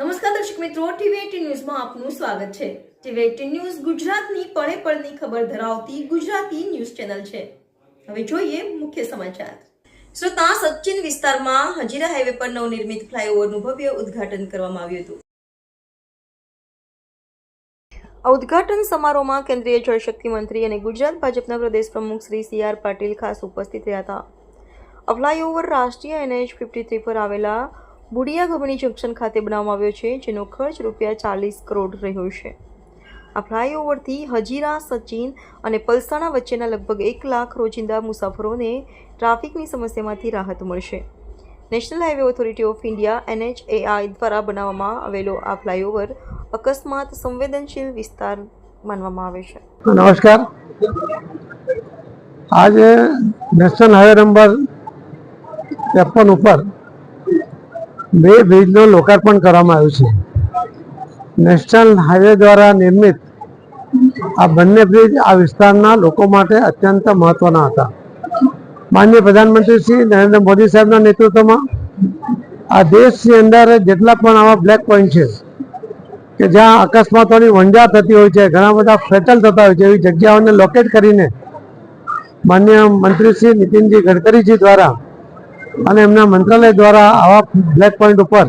નમસ્કાર દર્શક મિત્રો, ટીવી ન્યૂઝમાં આપનું સ્વાગત છે. ટીવી ન્યૂઝ ગુજરાતની પળે પળની ખબર ધરાવતી ગુજરાતી ન્યૂઝ ચેનલ છે. હવે જોઈએ મુખ્ય સમાચાર. શ્રોતા સચિન વિસ્તારમાં હજીરા હાઈવે પર નવનિર્મિત ફ્લાયઓવરનું ભવ્ય ઉદ્ઘાટન કરવામાં આવ્યું હતું. આ ઉદ્ઘાટન સમારોહમાં કેન્દ્રીય જળશક્તિ મંત્રી અને ગુજરાત ભાજપના પ્રદેશ પ્રમુખ શ્રી સી આર પાટીલ ખાસ ઉપસ્થિત રહ્યા હતા. આ ફ્લાયઓવર રાષ્ટ્રીય એનએચ ફિફ્ટી થ્રી પર આવેલા બુડિયા ગબણી જંકશન ખાતે બનાવવામાં આવ્યો છે, જેનો ખર્ચ રૂપિયા ચાલીસ કરોડ રહ્યો છે. આ ફ્લાયઓવરથી હજીરા, સચિન અને પલસાણા વચ્ચેના લગભગ એક લાખ રોજિંદા મુસાફરોને ટ્રાફિકની સમસ્યામાંથી રાહત મળશે. National highway authority of India, NHAI દ્વારા બનાવવામાં આવેલો આ ફ્લાયઓવર અકસ્માત સંવેદનશીલ વિસ્તાર માનવામાં આવે છે. નમસ્કાર. આજે નેશનલ હાઈવે નંબર ત્રેપન ઉપર બે બ્રિજનું લોકાર્પણ કરવામાં આવ્યું છે. નેશનલ હાઈવે દ્વારા નિર્મિત આ બંને બ્રિજ આ વિસ્તારના લોકો માટે અત્યંત મહત્વના હતા. માન્ય પ્રધાનમંત્રી શ્રી નરેન્દ્ર મોદી સાહેબના નેતૃત્વમાં આ દેશની અંદર જેટલા પણ આવા બ્લેક પોઈન્ટ છે કે જ્યાં અકસ્માતોની વંજા થતી હોય છે, ઘણા બધા ફેટલ થતા હોય છે, એવી જગ્યાઓને લોકેટ કરીને માન્ય મંત્રી શ્રી નીતિનજી ગડકરીજી દ્વારા અને એમના મંત્રાલય દ્વારા આવા બ્લેક પોઈન્ટ ઉપર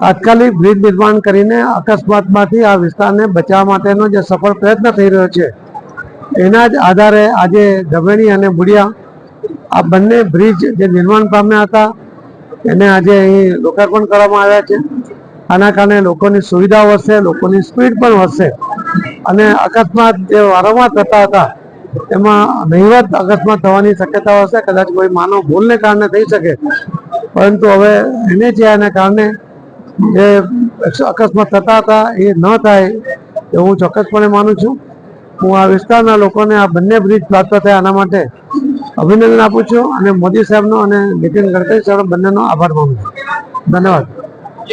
તાત્કાલિક બ્રિજ નિર્માણ કરીને અકસ્માતમાંથી આ વિસ્તારને બચાવવા માટેનો જે સફળ પ્રયત્ન થઈ રહ્યો છે, એના જ આધારે આજે ધવેણી અને બુડિયા આ બંને બ્રિજ જે નિર્માણ પામ્યા હતા, એને આજે અહીં લોકાર્પણ કરવામાં આવ્યા છે. આના કારણે લોકોની સુવિધા વધશે લોકોની સ્પીડ પણ વધશે અને અકસ્માત જે વારંવાર થતા હતા એમાં નહીવત અકસ્માત થવાની શક્યતા હશે કદાચ કોઈ માનવ ભૂલને કારણે થઈ શકે. પરંતુ હવે એને આના કારણે જે અકસ્માત થતા હતા એ ન થાય એ હું ચોક્કસપણે માનું છું. હું આ વિસ્તારના લોકોને આ બંને બ્રિજ પ્રાપ્ત થયા આના માટે અભિનંદન આપું છું અને મોદી સાહેબનો અને નીતિન ગડકરી સાહેબ બંનેનો આભાર માનું છું. ધન્યવાદ.